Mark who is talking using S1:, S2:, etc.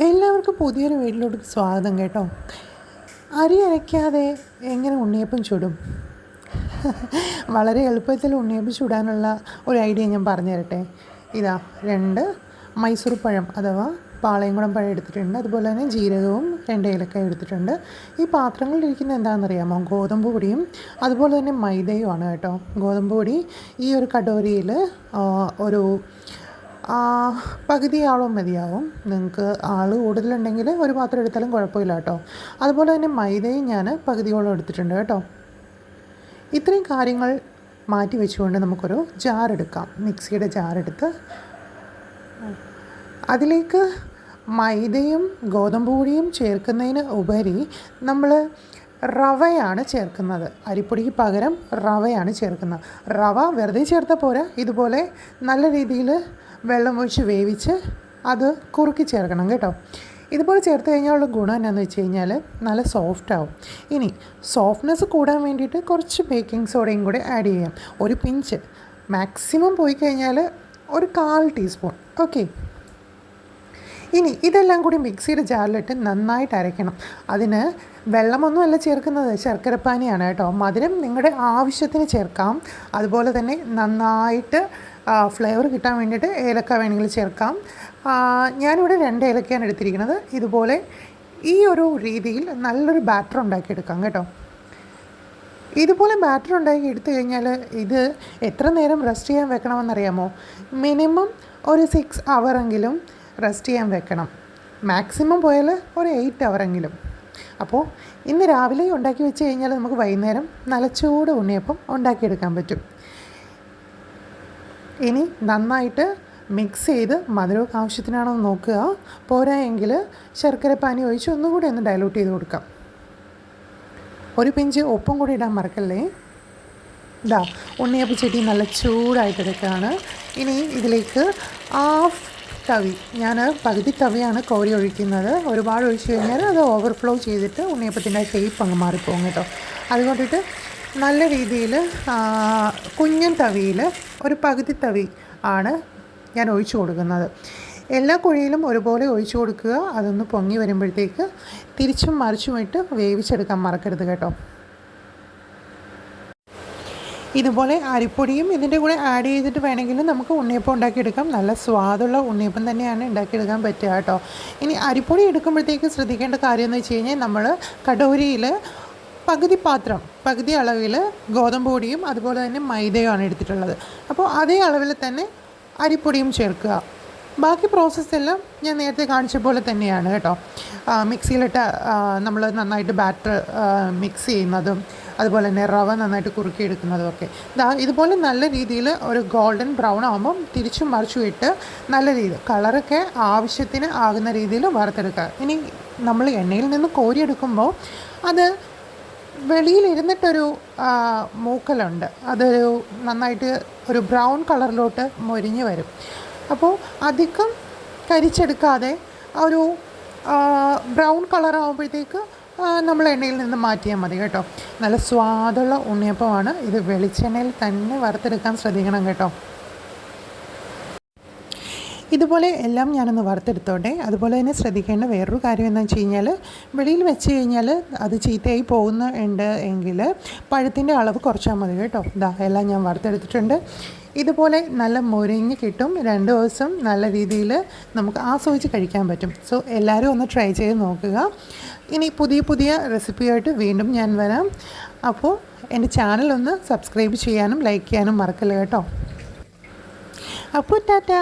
S1: എല്ലാവർക്കും പുതിയൊരു വീട്ടിലോട്ട് സ്വാഗതം കേട്ടോ. അരി അരയ്ക്കാതെ എങ്ങനെ ഉണ്ണിയപ്പം ചുടും? വളരെ എളുപ്പത്തിൽ ഉണ്ണിയപ്പം ചുടാനുള്ള ഒരു ഐഡിയ ഞാൻ പറഞ്ഞു തരട്ടെ ഇതാ രണ്ട് മൈസൂർ പഴം അഥവാ പാളയംകുളം പഴം എടുത്തിട്ടുണ്ട്. അതുപോലെ തന്നെ ജീരകവും രണ്ട് ഏലക്കായ എടുത്തിട്ടുണ്ട്. ഈ പാത്രങ്ങളിലിരിക്കുന്ന എന്താണെന്ന് എന്താണെന്നറിയാമോ? ഗോതമ്പ് പൊടിയും അതുപോലെ തന്നെ മൈദയുമാണ് കേട്ടോ. ഗോതമ്പ് പൊടി ഈ ഒരു കടോരിയിൽ ഒരു ആ, പകുതി ആളും മതിയാവും. നിങ്ങൾക്ക് ആൾ കൂടുതലുണ്ടെങ്കിൽ ഒരു പാത്രം എടുത്താലും കുഴപ്പമില്ല കേട്ടോ. അതുപോലെ തന്നെ മൈദയും ഞാൻ പകുതിയോളം എടുത്തിട്ടുണ്ട് കേട്ടോ. ഇത്രയും കാര്യങ്ങൾ മാറ്റി വെച്ചുകൊണ്ട് നമുക്കൊരു ജാർ എടുക്കാം. മിക്സിയുടെ ജാർ എടുത്ത് അതിലേക്ക് മൈദയും ഗോതമ്പ് പൊടിയും ചേർക്കുന്നതിന് ഉപരി നമ്മൾ റവയാണ് ചേർക്കുന്നത്. അരിപ്പൊടിക്ക് പകരം റവയാണ് ചേർക്കുന്നത്. റവ വെറുതെ ചേർത്താൽ പോരാ. ഇതുപോലെ നല്ല രീതിയിൽ വെള്ളം ഒഴിച്ച് വേവിച്ച് അത് കുറുക്കി ചേർക്കണം കേട്ടോ. ഇതുപോലെ ചേർത്ത് കഴിഞ്ഞാലുള്ള ഗുണം എന്നാന്ന് വെച്ച് കഴിഞ്ഞാൽ നല്ല സോഫ്റ്റ് ആവും. ഇനി സോഫ്റ്റ്നെസ് കൂടാൻ വേണ്ടിയിട്ട് കുറച്ച് ബേക്കിംഗ് സോഡയും കൂടി ആഡ് ചെയ്യാം. ഒരു പിഞ്ച്. മാക്സിമം പോയി കഴിഞ്ഞാൽ ഒരു കാൽ ടീസ്പൂൺ ഓക്കെ ഇനി ഇതെല്ലാം കൂടി മിക്സിയുടെ ജാറിലിട്ട് നന്നായിട്ട് അരയ്ക്കണം. അതിന് വെള്ളമൊന്നുമല്ല ചേർക്കുന്നത് ശർക്കരപ്പാനിയാണ് കേട്ടോ. മധുരം നിങ്ങളുടെ ആവശ്യത്തിന് ചേർക്കാം. അതുപോലെ തന്നെ നന്നായിട്ട് ഫ്ലേവർ കിട്ടാൻ വേണ്ടിയിട്ട് ഏലക്ക വേണമെങ്കിൽ ചേർക്കാം. ഞാനിവിടെ രണ്ട് ഏലക്കയാണ് എടുത്തിരിക്കുന്നത്. ഇതുപോലെ ഈ ഒരു രീതിയിൽ നല്ലൊരു ബാറ്റർ ഉണ്ടാക്കിയെടുക്കാം കേട്ടോ. ഇതുപോലെ ബാറ്റർ ഉണ്ടാക്കി എടുത്തു കഴിഞ്ഞാൽ ഇത് എത്ര നേരം റെസ്റ്റ് ചെയ്യാൻ വെക്കണമെന്നറിയാമോ? മിനിമം ഒരു സിക്സ് അവറെങ്കിലും റെസ്റ്റ് ചെയ്യാൻ വെക്കണം. മാക്സിമം പോയാൽ ഒരു എയ്റ്റ് അവറെങ്കിലും അപ്പോൾ ഇന്ന് രാവിലെ ഉണ്ടാക്കി വെച്ച് കഴിഞ്ഞാൽ നമുക്ക് വൈകുന്നേരം നല്ല ഉണ്ണിയപ്പം ഉണ്ടാക്കിയെടുക്കാൻ പറ്റും. ഇനി നന്നായിട്ട് മിക്സ് ചെയ്ത് മധുരമൊക്കെ ആവശ്യത്തിനാണോ എന്ന് നോക്കുക. പോരാ എങ്കിൽ ശർക്കര പാനി ഒഴിച്ച് ഒന്നുകൂടി ഒന്ന് ഡയലൂട്ട് ചെയ്ത് കൊടുക്കാം. ഒരു പിഞ്ച് ഉപ്പും കൂടി ഇടാൻ മറക്കല്ലേ? ഇതാ ഉണ്ണിയപ്പം ചെടി നല്ല ചൂടായിട്ടെടുക്കുകയാണ് ഇനി ഇതിലേക്ക് ഹാഫ് തവി. ഞാൻ പകുതി തവിയാണ് കോരി ഒഴിക്കുന്നത്. ഒരുപാട് ഒഴിച്ചു കഴിഞ്ഞാൽ അത് ഓവർഫ്ലോ ചെയ്തിട്ട് ഉണ്ണിയപ്പത്തിന്റെ ഷേപ്പ് അങ്ങ് മാറിപ്പോകും കേട്ടോ. അതുകൊണ്ടിട്ട് നല്ല രീതിയിൽ കുഞ്ഞൻ തവിയിൽ ഒരു പകുതി തവി ആണ് ഞാൻ ഒഴിച്ചു കൊടുക്കുന്നത്. എല്ലാ കുഴിയിലും ഒരുപോലെ ഒഴിച്ചു കൊടുക്കുക. അതൊന്ന് പൊങ്ങി വരുമ്പോഴത്തേക്ക് തിരിച്ചും മറിച്ചുമിട്ട് വേവിച്ചെടുക്കാൻ മറക്കരുത് കേട്ടോ. ഇതുപോലെ അരിപ്പൊടിയും ഇതിന്റെ കൂടെ ആഡ് ചെയ്തിട്ട് വേണമെങ്കിൽ നമുക്ക് ഉണ്ണിയപ്പം ഉണ്ടാക്കിയെടുക്കാം. നല്ല സ്വാദുള്ള ഉണ്ണിയപ്പം തന്നെയാണ് ഉണ്ടാക്കിയെടുക്കാൻ പറ്റുക കേട്ടോ. ഇനി അരിപ്പൊടി എടുക്കുമ്പോഴത്തേക്ക് ശ്രദ്ധിക്കേണ്ട കാര്യം എന്ന് വെച്ച് കഴിഞ്ഞാൽ നമ്മൾ കടോരിയിൽ പകുതി പാത്രം പകുതി അളവിൽ ഗോതമ്പ് പൊടിയും അതുപോലെ തന്നെ മൈദയുമാണ് എടുത്തിട്ടുള്ളത്. അപ്പോൾ അതേ അളവിൽ തന്നെ അരിപ്പൊടിയും ചേർക്കുക. ബാക്കി പ്രോസസ്സ് എല്ലാം ഞാൻ നേരത്തെ കാണിച്ച പോലെ തന്നെയാണ് കേട്ടോ. മിക്സിയിലിട്ട് നമ്മൾ നന്നായിട്ട് ബാറ്റർ മിക്സ് ചെയ്യുന്നതും അതുപോലെ തന്നെ റവ നന്നായിട്ട് കുറുക്കിയെടുക്കുന്നതും ഒക്കെ ദാ ഇതുപോലെ നല്ല രീതിയിൽ ഒരു ഗോൾഡൻ ബ്രൗൺ ആകുമ്പം തിരിച്ചും മറിച്ചും ഇട്ട് നല്ല രീതിയിൽ കളറൊക്കെ ആവശ്യത്തിന് ആകുന്ന രീതിയിൽ വറുത്തെടുക്കുക. ഇനി നമ്മൾ എണ്ണയിൽ നിന്ന് കോരിയെടുക്കുമ്പോൾ അത് വെളിയിലിരുന്നിട്ടൊരു മൂക്കലുണ്ട്. അതൊരു നന്നായിട്ട് ഒരു ബ്രൗൺ കളറിലോട്ട് മൊരിഞ്ഞ് വരും. അപ്പോൾ അധികം കരിച്ചെടുക്കാതെ ഒരു ബ്രൗൺ കളർ ആകുമ്പോഴത്തേക്ക് നമ്മൾ എണ്ണയിൽ നിന്ന് മാറ്റിയാൽ മതി കേട്ടോ. നല്ല സ്വാദുള്ള ഉണ്ണിയപ്പമാണ്. ഇത് വെളിച്ചെണ്ണയിൽ തന്നെ വറുത്തെടുക്കാൻ ശ്രദ്ധിക്കണം കേട്ടോ. ഇതുപോലെ എല്ലാം ഞാനൊന്ന് വറുത്തെടുത്തോട്ടെ. അതുപോലെ തന്നെ ശ്രദ്ധിക്കേണ്ട വേറൊരു കാര്യം എന്താണെന്ന് വെച്ച് കഴിഞ്ഞാൽ വെളിയിൽ വെച്ച് കഴിഞ്ഞാൽ അത് ചീത്തയായി പോകുന്ന ഉണ്ട് എങ്കിൽ പഴത്തിന്റെ അളവ് കുറച്ചാൽ മതി കേട്ടോ. ഇതാ എല്ലാം ഞാൻ വറുത്തെടുത്തിട്ടുണ്ട്. ഇതുപോലെ നല്ല മുരിഞ്ഞ് കിട്ടും. രണ്ട് ദിവസം നല്ല രീതിയിൽ നമുക്ക് ആസ്വദിച്ച് കഴിക്കാൻ പറ്റും. സോ എല്ലാവരും ഒന്ന് ട്രൈ ചെയ്ത് നോക്കുക. ഇനി പുതിയ പുതിയ റെസിപ്പിയായിട്ട് വീണ്ടും ഞാൻ വരാം. അപ്പോൾ എന്റെ ചാനൽ ഒന്ന് സബ്സ്ക്രൈബ് ചെയ്യാനും ലൈക്ക് ചെയ്യാനും മറക്കല്ല കേട്ടോ. അപ്പോൾ ടാറ്റാ!